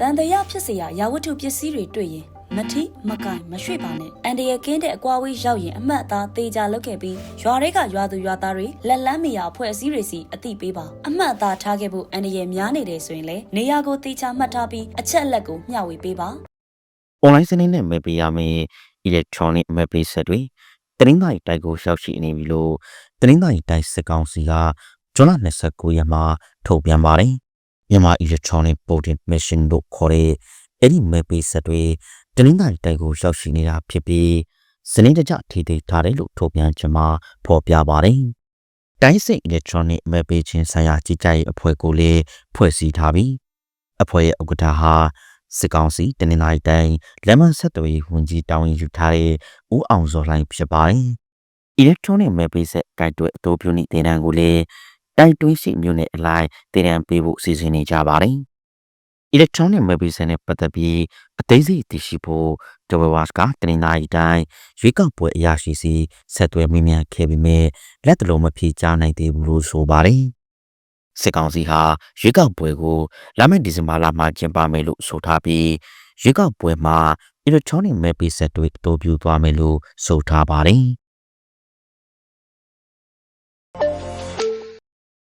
တန်တရာဖြစ်စရာရာဝတ္ထုပစ္စည်းတွေတွေ့ရင်မထိမကိုင်မရွှေ့ပါနဲ့အန်တရကင်းတဲ့အကွာဝေးရောက်ရင်အမှတ်အသားသေးကြလောက်ခဲ့ပြီးရွာတွေကရွာသူရွာသားတွေလက်လန်းမရအဖွဲ့အစည်းတွေစီအတိပေးပါအမှတ်အသားထားခဲ့ဖို့အန်တရများနေတယ်ဆိုရင်လေနေရာကိုသေချာမှတ်ထားပြီးအချက်အလက်ကိုမျှဝေပေးပါ online စနစ်နဲ့မေပေးရမယ် electronic map ဆက်တွေတင်းတိုင်းတိုက်ကိုရောက်ရှိနေပြီလို့တင်းတိုင်းတိုက်စကောင်စီကဇွန်လ29ရက်မှာထုတ်ပြန်ပါတယ် မြန်မာ electronic voting machine တို့ခေါ်တဲ့အဲ့ဒီမဲပေးဆက်တွေတင်းတိုင်းတိုက်ကိုရောက်ရှိနေတာဖြစ်ပြီးစနစ်တကျထိထိထားတယ်လို့ထုတ်ပြန်ချင်မှာဖော်ပြပါတယ်တိုင်းစစ် electronic မဲပေးခြင်းဆိုင်ရာကြီးကြပ်ရေးအဖွဲ့ကိုလည်းဖွဲ့စည်းထားပြီးအဖွဲ့ရဲ့ဥက္ကဋ္ဌဟာစစ်ကောင်စီတနင်္လာရီတိုင်းလက်မှတ်ဆက်သွယ်ရေးဝန်ကြီးတောင်းရင်ယူထားတဲ့ဦးအောင်စောလှိုင်ဖြစ်ပါတယ်။ electronic မဲပေးဆက်တိုက်တွဲအတိုးပြုနေတင်တန်းကိုလည်း တိုက်တွင်းရှိမျိုးနဲ့အလိုက်တင်တန်းပေးဖို့စီစဉ်နေကြပါတယ်။ electronic မဲပေးဆက်နဲ့ပတ်သက်ပြီးအသေးစိတ်သိရှိဖို့ Developers ကတနင်္လာရီတိုင်းရွေးကောက်ပွဲအရာရှိစီဆက်သွယ်မိမြန်ခဲ့ပေမဲ့လက်တလုံးမဖြေချနိုင်သေးဘူးလို့ဆိုပါတယ်။စစ်ကောင်စီဟာရွေးကောက်ပွဲကိုလာမယ့်ဒီဇင်ဘာလမှာကျင်းပမယ်လို့ဆိုထားပြီးရွေးကောက်ပွဲမှာ electronic map ဆက်တွေအတိုးပြုသွားမယ်လို့ဆိုထားပါတယ်